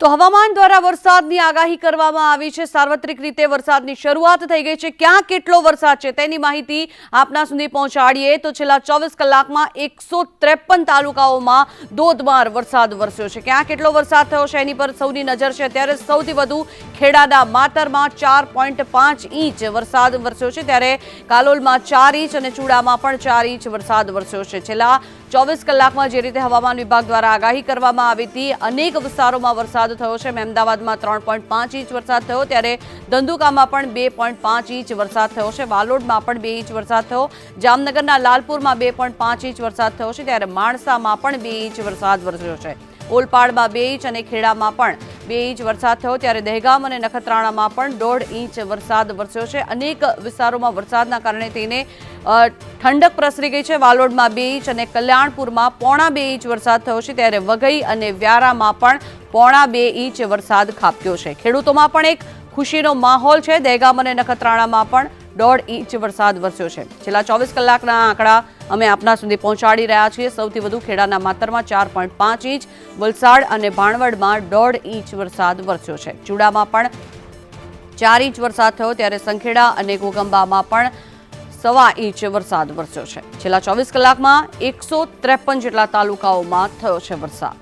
તો હવામાન દ્વારા વરસાદની આગાહી કરવામાં આવી છે. સાર્વત્રિક રીતે વરસાદની શરૂઆત થઈ ગઈ છે. ક્યાં કેટલો વરસાદ છે તેની માહિતી આપના સુધી પહોંચાડીએ. તો છેલ્લા ચોવીસ કલાકમાં એકસો તાલુકાઓમાં ધોધમાર વરસાદ વરસ્યો છે. ક્યાં કેટલો વરસાદ થયો છે એની પર સૌની નજર છે. ત્યારે સૌથી વધુ ખેડાના માતરમાં ચાર ઇંચ વરસાદ વરસ્યો છે. ત્યારે કાલોલમાં ચાર ઇંચ અને ચૂડામાં પણ ચાર ઇંચ વરસાદ વરસ્યો છે. છેલ્લા ચોવીસ કલાકમાં જે રીતે હવામાન વિભાગ દ્વારા આગાહી કરવામાં આવી હતી, અનેક વિસ્તારોમાં વરસાદ થયો છે. અમદાવાદમાં ત્રણ પોઈન્ટ પાંચ ઇંચ વરસાદ થયો. ત્યારે ધંધુકામાં પણ બે પાંચ ઇંચ વરસાદ થયો છે. વાલોડમાં પણ બે ઇંચ વરસાદ થયો. જામનગરના લાલપુરમાં બે પોઈન્ટ પાંચ ઇંચ વરસાદ થયો છે. ત્યારે માણસામાં પણ બે ઇંચ વરસાદ વરસ્યો છે. ઓલપાડમાં બે ઇંચ અને ખેડામાં પણ બે ઇંચ વરસાદ થયો ત્યારે દહેગામ અને નખત્રાણામાં પણ દોઢ ઇંચ વરસાદ વરસ્યો છે. અનેક વિસ્તારોમાં વરસાદના કારણે તેને ઠંડક પ્રસરી ગઈ છે. વાલોડમાં બે ઇંચ અને કલ્યાણપુરમાં પોણા બે ઇંચ વરસાદ થયો છે ત્યારે વઘઈ અને વ્યારામાં પણ પોણા બે ઇંચ વરસાદ ખાબક્યો છે. ખેડૂતોમાં પણ એક ખુશીનો માહોલ છે. દહેગામ અને નખત્રાણામાં પણ દોઢ ઇંચ વરસાદ વરસ્યો છે. છેલ્લા ચોવીસ કલાકના આંકડા અમે આપના સુધી પહોંચાડી રહ્યા છીએ. સૌથી વધુ ખેડાના માતરમાં ચાર પોઈન્ટ પાંચ ઇંચ, વલસાડ અને ભાણવડમાં દોઢ ઇંચ વરસાદ વરસ્યો છે. ચૂડામાં પણ ચાર ઇંચ વરસાદ થયો, ત્યારે સંખેડા અને ગોગંબામાં પણ સવા ઇંચ વરસાદ વરસ્યો છે. છેલ્લા ચોવીસ કલાકમાં એકસો ત્રેપન જેટલા તાલુકાઓમાં થયો છે વરસાદ.